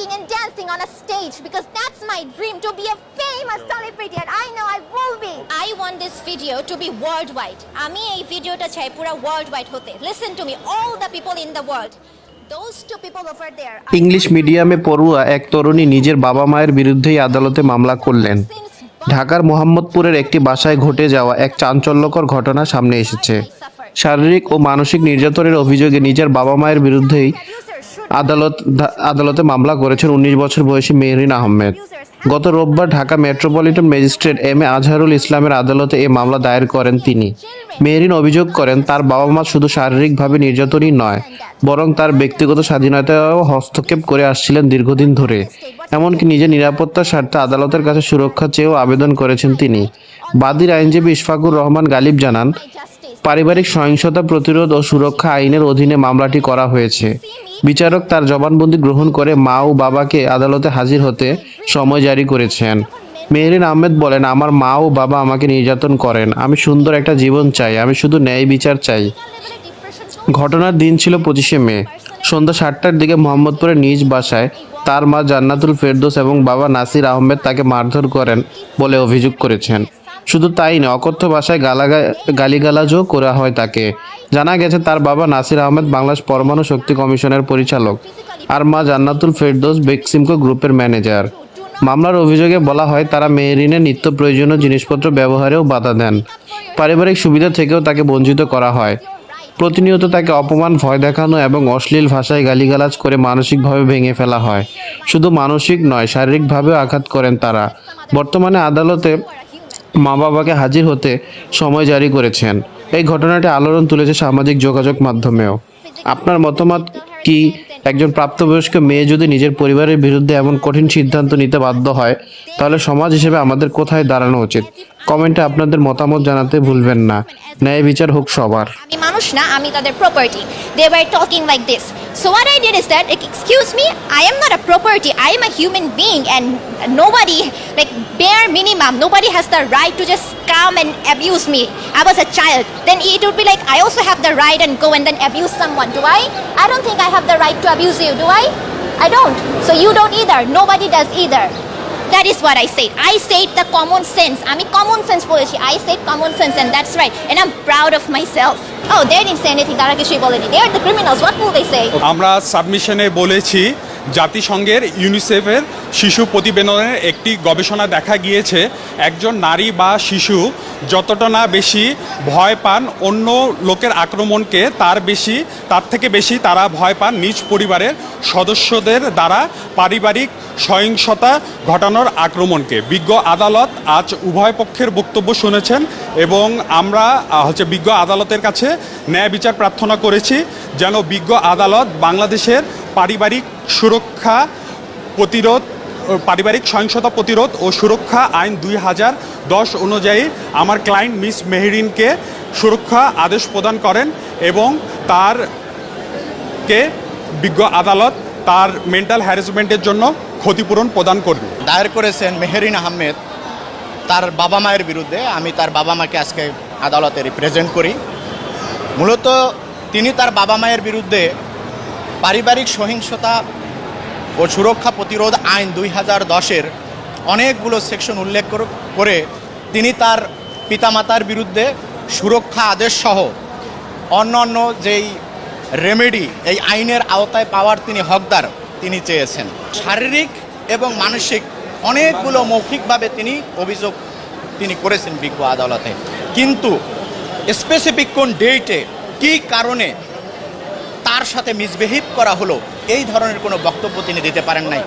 singing and dancing on a stage because that's my dream to be a famous celebrity and I know I will be. I want this video to be worldwide. আমি এই ভিডিওটা চাই পুরো worldwide হতে. Listen to me, all the people in the world. Those two people over there. are- English মিডিয়ামে পড়ুয়া এক তরুণী নিজের বাবা মায়ের বিরুদ্ধেই আদালতে মামলা করলেন ঢাকার মোহাম্মদপুরের একটি বাসায় ঘটে যাওয়া এক চাঞ্চল্যকর ঘটনা সামনে এসেছে শারীরিক ও মানসিক নির্যাতনের অভিযোগে নিজের বাবা মায়ের বিরুদ্ধেই আদালত আদালতে মামলা করেছেন উনিশ বছর বয়সী মেহরিন আহমেদ। গত রোববার Dhaka metropolitan magistrate M A Azharul ইসলামের আদালতে এই মামলা দায়ের করেন তিনি। মেহরিন অভিযোগ করেন, তার বাবা মা শুধু শারীরিকভাবে নির্যাতনই নয়, বরং তার ব্যক্তিগত স্বাধীনতাও হস্তক্ষেপ করে আসছিলেন দীর্ঘদিন ধরে। এমনকি নিজের নিরাপত্তার স্বার্থে আদালতের কাছে সুরক্ষা চেয়েও আবেদন করেছেন তিনি। বাদীর আইনজীবী ইশফাকুর রহমান গালিব জানান পারিবারিক সহিংসতা প্রতিরোধ ও সুরক্ষা আইনের অধীনে মামলাটি করা হয়েছে। বিচারক তার জবানবন্দি গ্রহণ করে মা ও বাবাকে আদালতে হাজির হতে সময় জারি করেছেন। মেহরিন আহমেদ বলেন, আমার মা ও বাবা আমাকে নির্যাতন করেন। আমি সুন্দর একটা জীবন চাই। আমি শুধু ন্যায় বিচার চাই। ঘটনার দিন ছিল পঁচিশে মে। সন্ধ্যা সাতটার দিকে মোহাম্মদপুরের নিজ বাসায় তার মা জান্নাতুল ফেরদোস এবং বাবা নাসির আহমেদ তাকে মারধর করেন বলে অভিযোগ করেছেন। শুধু তাই নয়, অকথ্য ভাষায় গালাগা, গালিগালাজও করা হয় তাকে। জানা গেছে, তার বাবা নাসির আহমেদ বাংলাদেশ পরমাণু শক্তি কমিশনের পরিচালক আর মা জান্নাতুল ফেরদোস বেক্সিমকো গ্রুপের ম্যানেজার। মামলার অভিযোগে বলা হয়, তারা মেহরিনের নিত্য প্রয়োজনীয় জিনিসপত্র ব্যবহারেও বাধা দেন। পারিবারিক সুবিধা থেকেও তাকে বঞ্চিত করা হয়। প্রতিনিয়ত তাকে অপমান, ভয় দেখানো এবং অশ্লীল ভাষায় গালিগালাজ করে মানসিকভাবে ভেঙে ফেলা হয়। শুধু মানসিক নয়, শারীরিকভাবেও আঘাত করেন তারা। বর্তমানে আদালতে মা বাবাকে হাজির হতে সময় জারি করেছেন। এই ঘটনাটি আলোড়ন তুলেছে সামাজিক যোগাযোগ মাধ্যমেও। আপনার মতামত কি? একজন প্রাপ্তবয়স্ক মেয়ে যদি নিজের পরিবারের বিরুদ্ধে এমন কঠিন সিদ্ধান্ত নিতে বাধ্য হয়, তাহলে সমাজ হিসেবে আমাদের কোথায় দাঁড়ানো উচিত? কমেন্টে আপনাদের মতামত জানাতে ভুলবেন না। ন্যায় বিচার হোক সবার। আমি মানুষ না, আমি তাদের property they were talking like this so what I did is that excuse me I am not a property I am a human being and nobody like bare minimum. Nobody has the right to just come and abuse me. I was a child. Then it would be like I also have the right and go and then abuse someone do I I don't think I have the right to abuse you do I I don't. So you don't either. Nobody does either. That is what I said. I said the common sense. আমি common sense বলেছি. I said common sense and that's right. And I'm proud of myself. Oh, they didn't say anything. তারা. They are the criminals. What will they say? আমরা সাবমিশনে বলেছি জাতিসংঘের ইউনিসেফের শিশু প্রতিবেদনের একটি গবেষণা দেখা গিয়েছে, একজন নারী বা শিশু যতটা না বেশি ভয় পান অন্য লোকের আক্রমণকে তার বেশি, তার থেকে বেশি তারা ভয় পান নিজ পরিবারের সদস্যদের দ্বারা পারিবারিক সহিংসতা ঘটানোর আক্রমণকে। বিজ্ঞ আদালত আজ উভয় পক্ষের বক্তব্য শুনেছেন এবং আমরা হচ্ছে বিজ্ঞ আদালতের কাছে ন্যায় বিচার প্রার্থনা করেছি যেন বিজ্ঞ আদালত বাংলাদেশের পারিবারিক সুরক্ষা প্রতিরোধ পারিবারিক সহিংসতা প্রতিরোধ ও সুরক্ষা আইন দুই হাজার দশ অনুযায়ী আমার ক্লায়েন্ট মিস মেহরিনকে সুরক্ষা আদেশ প্রদান করেন এবং তার কে বিজ্ঞ আদালত তার মেন্টাল হ্যারাসমেন্টের জন্য ক্ষতিপূরণ প্রদান করবে। দায়ের করেছেন মেহেরিন আহমেদ তার বাবা মায়ের বিরুদ্ধে। আমি তার বাবা মাকে আজকে আদালতে রিপ্রেজেন্ট করি। মূলত তিনি তার বাবা মায়ের বিরুদ্ধে পারিবারিক সহিংসতা ও সুরক্ষা প্রতিরোধ আইন দুই হাজার দশের অনেকগুলো সেকশন উল্লেখ করে তিনি তার পিতামাতার বিরুদ্ধে সুরক্ষা আদেশ সহ অন্যান্য যেই রেমেডি এই আইনের আওতায় পাওয়ার তিনি হকদার তিনি চেয়েছেন। শারীরিক এবং মানসিক অনেকগুলো মৌখিকভাবে তিনি অভিযোগ তিনি করেছেন বিজ্ঞ আদালতে। কিন্তু স্পেসিফিক কোন ডেটে কী কারণে তার সাথে মিসবিহেভ করা হলো? এই ধরনের কোনো বক্তব্য তিনি দিতে পারেন নাই।